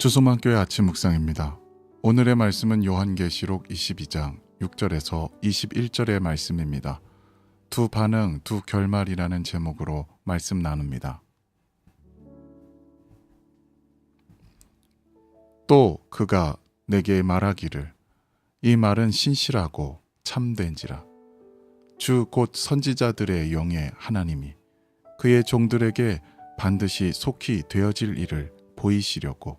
주소만교회 아침 묵상입니다. 오늘의 말씀은 요한계시록 22장 6절에서 21절의 말씀입니다. 두 반응, 두 결말이라는 제목으로 말씀 나눕니다. 또 그가 내게 말하기를 이 말은 신실하고 참된지라 주 곧 선지자들의 영의 하나님이 그의 종들에게 반드시 속히 되어질 일을 보이시려고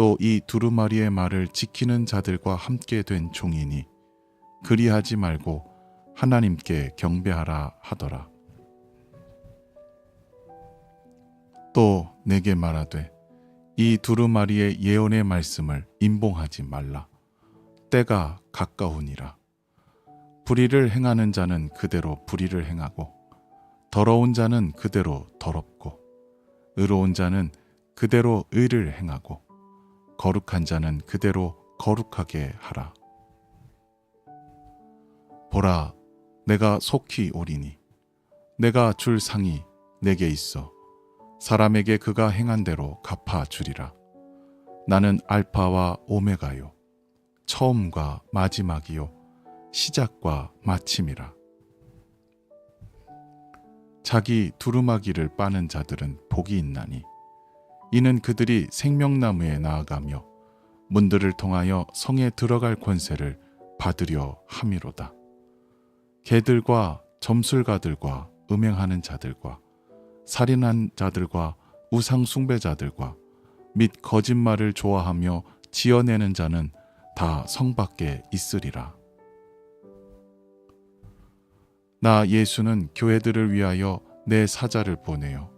또 이 두루마리의 말을 지키는 자들과 함께 된 종이니 그리하지 말고 하나님께 경배하라 하더라. 또 내게 말하되 이 두루마리의 예언의 말씀을 임봉하지 말라. 때가 가까우니라. 불의를 행하는 자는 그대로 불의를 행하고 더러운 자는 그대로 더럽고 의로운 자는 그대로 의를 행하고 거룩한 자는 그대로 거룩하게 하라. 보라, 내가 속히 오리니 내가 줄 상이 내게 있어 사람에게 그가 행한 대로 갚아 주리라. 나는 알파와 오메가요 처음과 마지막이요 시작과 마침이라. 자기 두루마기를 빠는 자들은 복이 있나니 이는 그들이 생명나무에 나아가며 문들을 통하여 성에 들어갈 권세를 받으려 함이로다. 개들과 점술가들과 음행하는 자들과 살인한 자들과 우상 숭배자들과 및 거짓말을 좋아하며 지어내는 자는 다 성 밖에 있으리라. 나 예수는 교회들을 위하여 내 사자를 보내어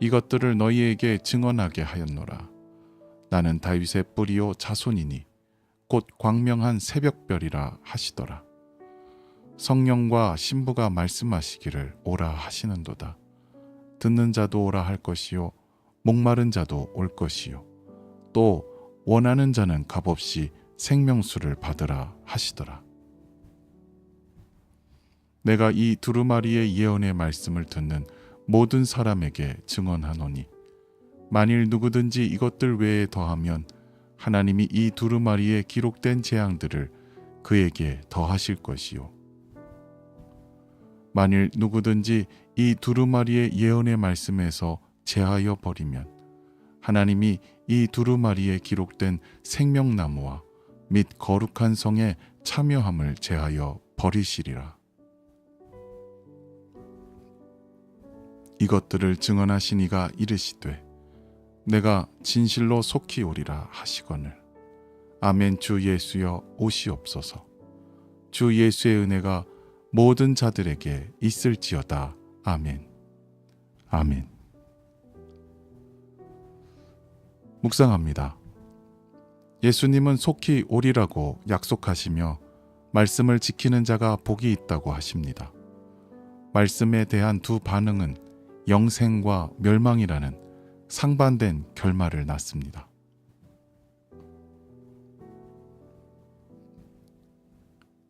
이것들을 너희에게 증언하게 하였노라. 나는 다윗의 뿌리요 자손이니 곧 광명한 새벽별이라 하시더라. 성령과 신부가 말씀하시기를 오라 하시는도다. 듣는 자도 오라 할 것이요 목마른 자도 올 것이요 또 원하는 자는 값없이 생명수를 받으라 하시더라. 내가 이 두루마리의 예언의 말씀을 듣는 모든 사람에게 증언하노니 만일 누구든지 이것들 외에 더하면 하나님이 이 두루마리에 기록된 재앙들을 그에게 더하실 것이요 만일 누구든지 이 두루마리의 예언의 말씀에서 제하여 버리면 하나님이 이 두루마리에 기록된 생명나무와 및 거룩한 성의 참여함을 제하여 버리시리라. 이것들을 증언하신 이가 이르시되 내가 진실로 속히 오리라 하시거늘. 아멘 주 예수여 오시옵소서. 주 예수의 은혜가 모든 자들에게 있을지어다. 아멘. 아멘. 묵상합니다. 예수님은 속히 오리라고 약속하시며 말씀을 지키는 자가 복이 있다고 하십니다. 말씀에 대한 두 반응은 영생과 멸망이라는 상반된 결말을 낳습니다.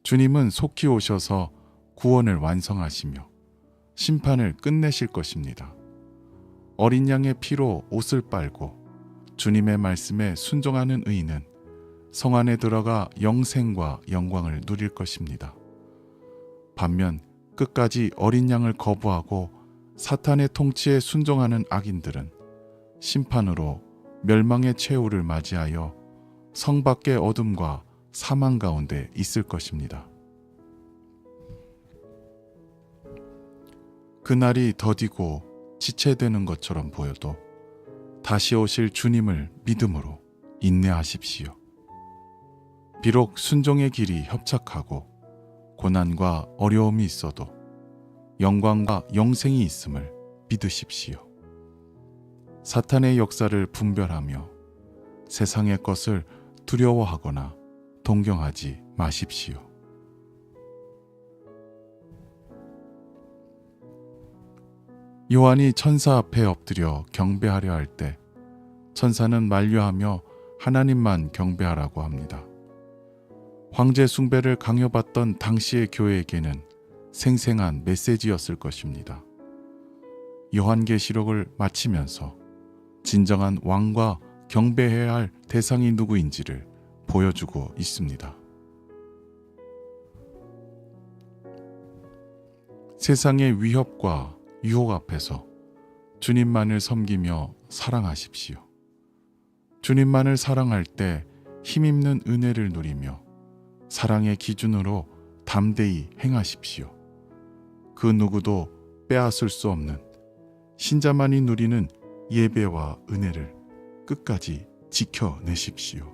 주님은 속히 오셔서 구원을 완성하시며 심판을 끝내실 것입니다. 어린 양의 피로 옷을 빨고 주님의 말씀에 순종하는 의인은 성 안에 들어가 영생과 영광을 누릴 것입니다. 반면 끝까지 어린 양을 거부하고 사탄의 통치에 순종하는 악인들은 심판으로 멸망의 최후를 맞이하여 성 밖의 어둠과 사망 가운데 있을 것입니다. 그날이 더디고 지체되는 것처럼 보여도 다시 오실 주님을 믿음으로 인내하십시오. 비록 순종의 길이 협착하고 고난과 어려움이 있어도 영광과 영생이 있음을 믿으십시오. 사탄의 역사를 분별하며 세상의 것을 두려워하거나 동경하지 마십시오. 요한이 천사 앞에 엎드려 경배하려 할 때 천사는 만류하며 하나님만 경배하라고 합니다. 황제 숭배를 강요받던 당시의 교회에게는 생생한 메시지였을 것입니다. 요한계시록을 마치면서 진정한 왕과 경배해야 할 대상이 누구인지를 보여주고 있습니다. 세상의 위협과 유혹 앞에서 주님만을 섬기며 사랑하십시오. 주님만을 사랑할 때 힘입는 은혜를 누리며 사랑의 기준으로 담대히 행하십시오. 그 누구도 빼앗을 수 없는 신자만이 누리는 예배와 은혜를 끝까지 지켜내십시오.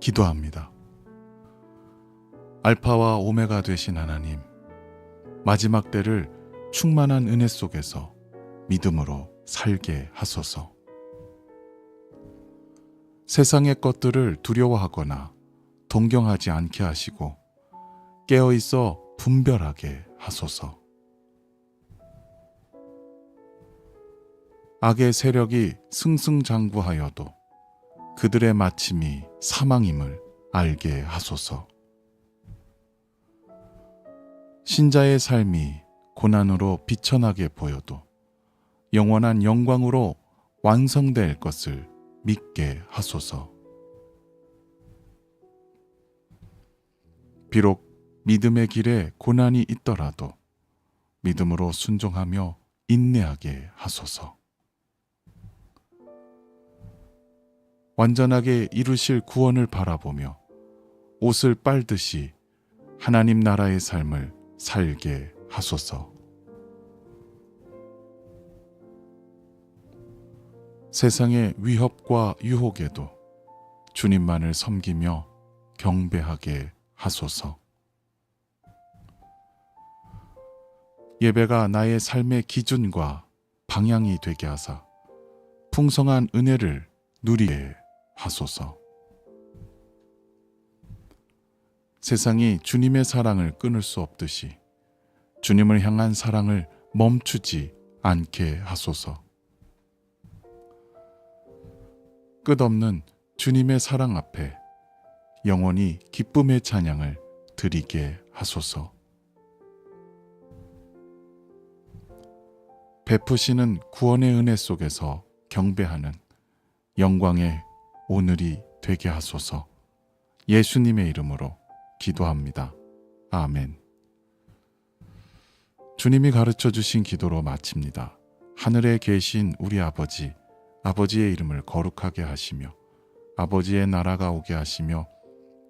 기도합니다. 알파와 오메가 되신 하나님, 마지막 때를 충만한 은혜 속에서 믿음으로 살게 하소서. 세상의 것들을 두려워하거나 동경하지 않게 하시고 깨어 있어 분별하게 하소서. 악의 세력이 승승장구하여도 그들의 마침이 사망임을 알게 하소서. 신자의 삶이 고난으로 비천하게 보여도 영원한 영광으로 완성될 것을 믿게 하소서. 비록 믿음의 길에 고난이 있더라도 믿음으로 순종하며 인내하게 하소서. 완전하게 이루실 구원을 바라보며 옷을 빨듯이 하나님 나라의 삶을 살게 하소서. 세상의 위협과 유혹에도 주님만을 섬기며 경배하게 하소서. 예배가 나의 삶의 기준과 방향이 되게 하사 풍성한 은혜를 누리게 하소서. 세상이 주님의 사랑을 끊을 수 없듯이 주님을 향한 사랑을 멈추지 않게 하소서. 끝없는 주님의 사랑 앞에 영원히 기쁨의 찬양을 드리게 하소서. 베푸시는 구원의 은혜 속에서 경배하는 영광의 오늘이 되게 하소서. 예수님의 이름으로 기도합니다. 아멘. 주님이 가르쳐 주신 기도로 마칩니다. 하늘에 계신 우리 아버지, 아버지의 이름을 거룩하게 하시며 아버지의 나라가 오게 하시며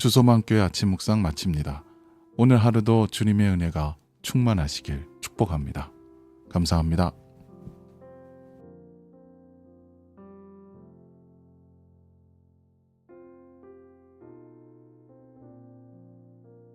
주소만교회 아침 묵상 마칩니다. 오늘 하루도 주님의 은혜가 충만하시길 축복합니다. 감사합니다.